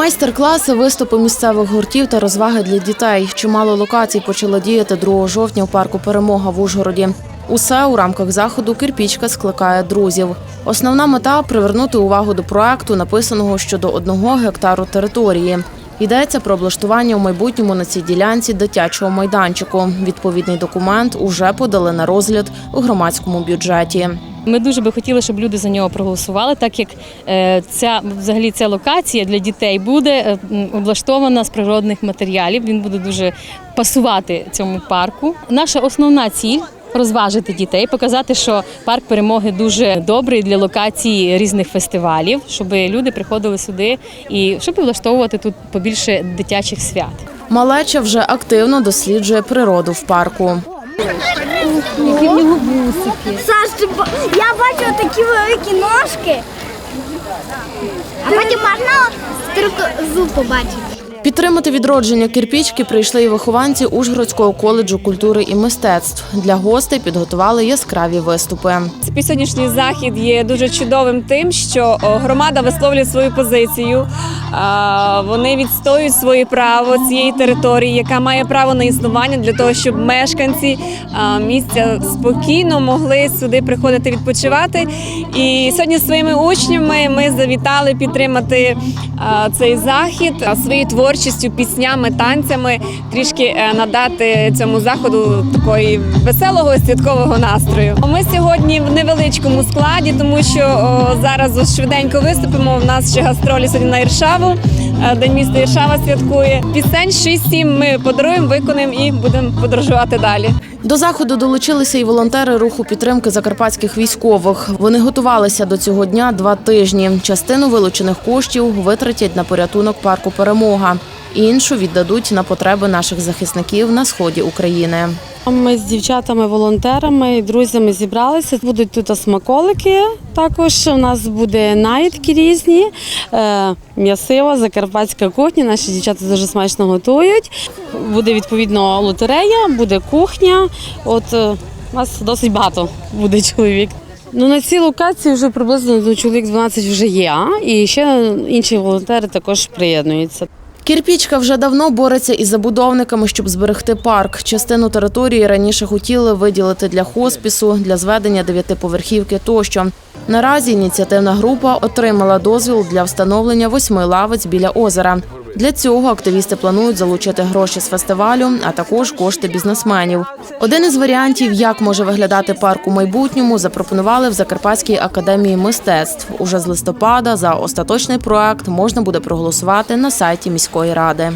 Майстер-класи, виступи місцевих гуртів та розваги для дітей. Чимало локацій почало діяти 2 жовтня у парку Перемога в Ужгороді. Усе у рамках заходу кирпічка скликає друзів. Основна мета привернути увагу до проекту, написаного щодо одного гектару території. Йдеться про облаштування у майбутньому на цій ділянці дитячого майданчику. Відповідний документ уже подали на розгляд у громадському бюджеті. Ми дуже би хотіли, щоб люди за нього проголосували, так як е, ця взагалі ця локація для дітей буде е, облаштована з природних матеріалів. Він буде дуже пасувати цьому парку. Наша основна ціль. Розважити дітей, показати, що парк перемоги дуже добрий для локації різних фестивалів, щоб люди приходили сюди і щоб влаштовувати тут побільше дитячих свят. Малеча вже активно досліджує природу в парку. Саш, ти ба- я бачу такі великі ножки. А потім можна строкозу побачити. Підтримати відродження кирпічки прийшли і вихованці Ужгородського коледжу культури і мистецтв. Для гостей підготували яскраві виступи. Цей сьогоднішній захід є дуже чудовим тим, що громада висловлює свою позицію. Вони відстоюють своє право цієї території, яка має право на існування для того, щоб мешканці місця спокійно могли сюди приходити відпочивати. І сьогодні своїми учнями ми завітали підтримати цей захід своєю творчістю, піснями, танцями, трішки е, надати цьому заходу такої веселого святкового настрою. Ми сьогодні в невеличкому складі, тому що зараз швиденько виступимо. У нас ще гастролі сьогодні на Іршаву. Е, День міста Іршава святкує. Пісень 6-7 ми подаруємо, виконаємо і будемо подорожувати далі. До заходу долучилися і волонтери руху підтримки закарпатських військових. Вони готувалися до цього дня два тижні. Частину вилучених коштів витратять на порятунок парку Перемога. Іншу віддадуть на потреби наших захисників на сході України. Ми з дівчатами-волонтерами і друзями зібралися. Будуть тут смаколики. Також у нас буде наїдки різні, е, м'ясиво, закарпатська кухня. Наші дівчата дуже смачно готують. Буде відповідно лотерея, буде кухня. От е, у нас досить багато буде чоловік. Ну на цій локації вже приблизно ну, чоловік 12 вже є, і ще інші волонтери також приєднуються. Кірпічка вже давно бореться із забудовниками, щоб зберегти парк. Частину території раніше хотіли виділити для хоспісу, для зведення дев'ятиповерхівки тощо. Наразі ініціативна група отримала дозвіл для встановлення восьми лавиць біля озера. Для цього активісти планують залучити гроші з фестивалю, а також кошти бізнесменів. Один із варіантів, як може виглядати парк у майбутньому, запропонували в Закарпатській академії мистецтв. Уже з листопада за остаточний проект можна буде проголосувати на сайті міської ради.